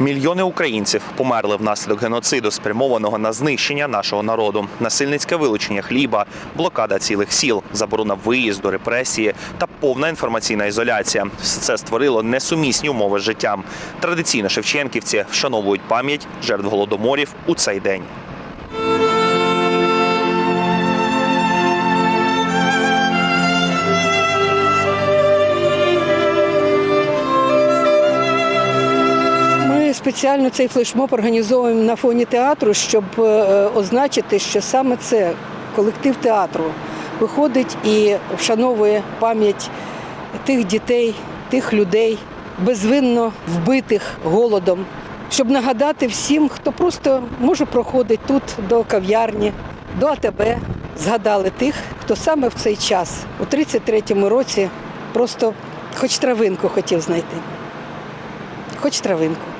Мільйони українців померли внаслідок геноциду, спрямованого на знищення нашого народу, насильницьке вилучення хліба, блокада цілих сіл, заборона виїзду, репресії та повна інформаційна ізоляція. Все це створило несумісні умови з життям. Традиційно шевченківці вшановують пам'ять жертв голодоморів у цей день. Спеціально цей флешмоб організовуємо на фоні театру, щоб е, означити, що саме це колектив театру виходить і вшановує пам'ять тих дітей, тих людей, безвинно вбитих голодом, щоб нагадати всім, хто просто може проходить тут до кав'ярні, до АТБ, згадали тих, хто саме в цей час, у 33-му році, просто хоч травинку хотів знайти. Хоч травинку.